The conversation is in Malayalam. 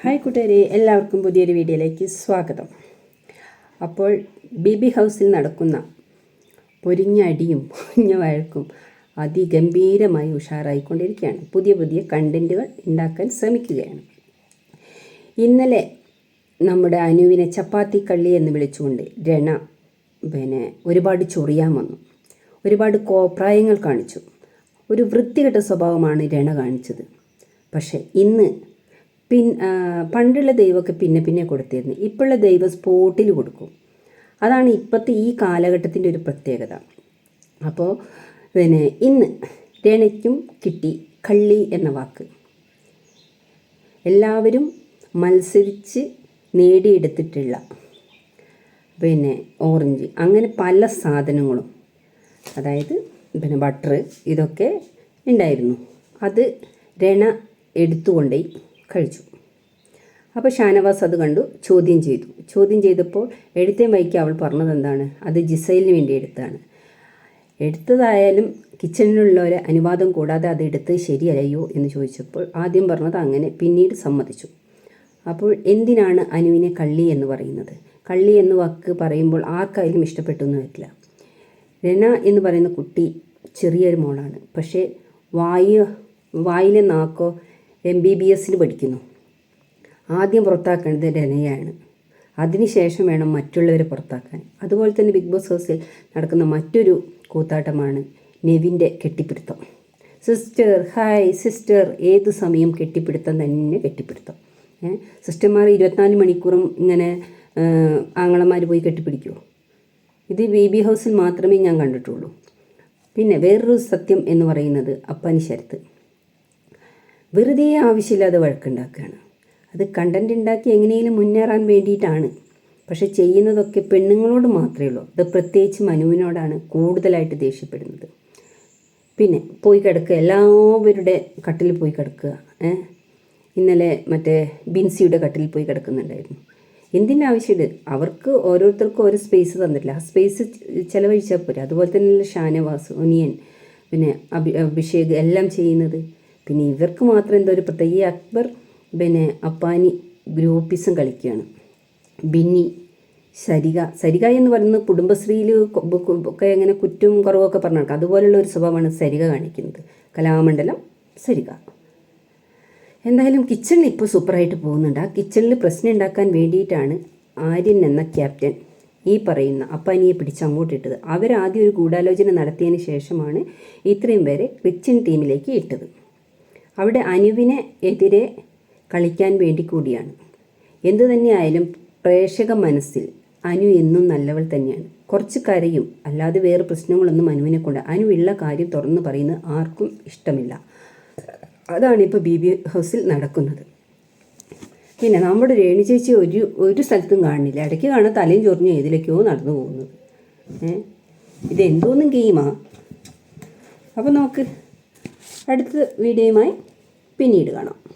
ഹായ് കൂട്ടുകാരെ എല്ലാവർക്കും പുതിയൊരു വീഡിയോയിലേക്ക് സ്വാഗതം. അപ്പോൾ ബി ബി ഹൗസിൽ നടക്കുന്ന പൊരിഞ്ഞ അടിയും പൊരിഞ്ഞ വഴക്കും അതിഗംഭീരമായി ഉഷാറായിക്കൊണ്ടിരിക്കുകയാണ്. പുതിയ പുതിയ കണ്ടന്റുകൾ ഉണ്ടാക്കാൻ ശ്രമിക്കുകയാണ്. ഇന്നലെ നമ്മുടെ അനുവിനെ ചപ്പാത്തി കള്ളി എന്ന് വിളിച്ചുകൊണ്ട് രണ പിന്നെ ഒരുപാട് ചൊറിയാൻ വന്നു. ഒരുപാട് കോപ്രായങ്ങൾ കാണിച്ചു. ഒരു വൃത്തികെട്ട സ്വഭാവമാണ് രണ കാണിച്ചത്. പക്ഷേ ഇന്ന് പിൻ പണ്ടുള്ള ദൈവമൊക്കെ പിന്നെ പിന്നെ കൊടുത്തിരുന്നു. ഇപ്പോഴുള്ള ദൈവം സ്പോട്ടിൽ കൊടുക്കും. അതാണ് ഇപ്പോഴത്തെ ഈ കാലഘട്ടത്തിന്റെ ഒരു പ്രത്യേകത. അപ്പോൾ പിന്നെ ഇന്ന് രണയ്ക്കും കിട്ടി കള്ളി എന്ന വാക്ക്. എല്ലാവരും മത്സരിച്ച് നേടിയെടുത്തിട്ടുള്ള പിന്നെ ഓറഞ്ച് അങ്ങനെ പല സാധനങ്ങളും. അതായത് പിന്നെ ബട്ടർ ഇതൊക്കെ ഉണ്ടായിരുന്നു. അത് രണ എടുത്തുകൊണ്ടേ കഴിച്ചു. അപ്പോൾ ഷാനവാസ് അത് കണ്ടു ചോദ്യം ചെയ്തു. ചോദ്യം ചെയ്തപ്പോൾ എഴുത്തേ വൈക്ക് അവൾ പറഞ്ഞത് എന്താണ്? അത് ജിസൈലിന് വേണ്ടി എടുത്താണ് എടുത്തതായാലും കിച്ചണിലുള്ളവരെ അനുവാദം കൂടാതെ അത് എടുത്ത് ശരിയല്ലയോ എന്ന് ചോദിച്ചപ്പോൾ ആദ്യം പറഞ്ഞത് അങ്ങനെ പിന്നീട് സമ്മതിച്ചു. അപ്പോൾ എന്തിനാണ് അനുവിനെ കള്ളി എന്ന് പറയുന്നത്? കള്ളി എന്ന് വാക്ക് പറയുമ്പോൾ ആർക്കായാലും ഇഷ്ടപ്പെട്ടു എന്ന് വരില്ല. രന എന്ന് പറയുന്ന കുട്ടി ചെറിയൊരു മോളാണ്. പക്ഷേ വായു വായിലെ നാക്കോ എം ബി ബി എസിന് പഠിക്കുന്നു. ആദ്യം പുറത്താക്കേണ്ടത് രനയാണ് അതിനുശേഷം വേണം മറ്റുള്ളവരെ പുറത്താക്കാൻ. അതുപോലെ തന്നെ ബിഗ് ബോസ് ഹൗസിൽ നടക്കുന്ന മറ്റൊരു കൂത്താട്ടമാണ് നെവിന്റെ കെട്ടിപ്പിടുത്തം. സിസ്റ്റർ ഹായ് സിസ്റ്റർ ഏത് സമയം കെട്ടിപ്പിടുത്തം തന്നെ കെട്ടിപ്പിടുത്തം. സിസ്റ്റർമാർ ഇരുപത്തിനാല് മണിക്കൂറും ഇങ്ങനെ ആങ്ങളമാർ പോയി കെട്ടിപ്പിടിക്കൂ ഇത് ബി ബി ഹൗസിൽ മാത്രമേ ഞാൻ കണ്ടിട്ടുള്ളൂ. പിന്നെ വേറൊരു സത്യം എന്ന് പറയുന്നത് അപ്പാനി ശരത്ത്. വെറുതെ ആവശ്യമില്ലാതെ വഴക്കുണ്ടാക്കുകയാണ്. അത് കണ്ടന്റ് ഉണ്ടാക്കി എങ്ങനെയെങ്കിലും മുന്നേറാൻ വേണ്ടിയിട്ടാണ്. പക്ഷെ ചെയ്യുന്നതൊക്കെ പെണ്ണുങ്ങളോട് മാത്രമേ ഉള്ളൂ. അത് പ്രത്യേകിച്ച് മനുവിനോടാണ് കൂടുതലായിട്ട് ദേഷ്യപ്പെടുന്നത്. പിന്നെ പോയി കിടക്കുക. എല്ലാവരുടെ കട്ടിൽ പോയി കിടക്കുക. ഇന്നലെ മറ്റേ ബിൻസിയുടെ കട്ടിൽ പോയി കിടക്കുന്നുണ്ടായിരുന്നു. എന്തിന്റെ ആവശ്യമുണ്ട് അവർക്ക് ഓരോരുത്തർക്കും ഓരോ സ്പേസ് തന്നിട്ടില്ല. ആ സ്പേസ് ചിലവഴിച്ചാൽ പോരെ. അതുപോലെ തന്നെയല്ല ഷാനവാസ് ഒനിയൻ പിന്നെ അഭി അഭിഷേക് എല്ലാം ചെയ്യുന്നത്. പിന്നെ ഇവർക്ക് മാത്രം എന്തോ ഒരു പ്രത്യേക ഈ അക്ബർ പിന്നെ അപ്പാനി ഗ്രൂപ്പിസം കളിക്കുകയാണ്. ബിന്നി സരിക സരിക എന്ന് പറയുന്നത് കുടുംബശ്രീയിൽ ഒക്കെ എങ്ങനെ കുറ്റവും കുറവൊക്കെ പറഞ്ഞു നടക്കുക അതുപോലുള്ള ഒരു സ്വഭാവമാണ് സരിക കാണിക്കുന്നത്. കലാമണ്ഡലം സരിക എന്തായാലും കിച്ചണിൽ ഇപ്പോൾ സൂപ്പറായിട്ട് പോകുന്നുണ്ട്. ആ കിച്ചണിൽ പ്രശ്നം ഉണ്ടാക്കാൻ വേണ്ടിയിട്ടാണ് ആര്യൻ എന്ന ക്യാപ്റ്റൻ ഈ പറയുന്ന അപ്പാനിയെ പിടിച്ച് അങ്ങോട്ടിട്ടത്. അവരാദ്യം ഒരു ഗൂഢാലോചന നടത്തിയതിന് ശേഷമാണ് ഇത്രയും പേരെ റിച്ചിൻ ടീമിലേക്ക് ഇട്ടത്. അവിടെ അനുവിനെ എതിരെ കളിക്കാൻ വേണ്ടി കൂടിയാണ്. എന്തു തന്നെയായാലും പ്രേക്ഷക മനസ്സിൽ അനു എന്നും നല്ലവൾ തന്നെയാണ്. കുറച്ച് കരയും അല്ലാതെ വേറെ പ്രശ്നങ്ങളൊന്നും അനുവിനെ കൊണ്ട് അനുവുള്ള കാര്യം തുറന്നു പറയുന്നത് ആർക്കും ഇഷ്ടമില്ല. അതാണ് ഇപ്പോൾ ബി ബി ഹൗസിൽ നടക്കുന്നത്. പിന്നെ നമ്മുടെ രേണു ചേച്ചി ഒരു ഒരു സ്ഥലത്തും കാണുന്നില്ല. ഇടയ്ക്ക് കാണാൻ തലയും ചൊറിഞ്ഞ് ഏതിലേക്കോ നടന്നു പോകുന്നത്. ഏഹ് ഇതെന്തോന്നും ഗെയിമാണ് അപ്പോൾ നമുക്ക് അടുത്ത വീഡിയോയുമായി പിന്നീട് കാണാം.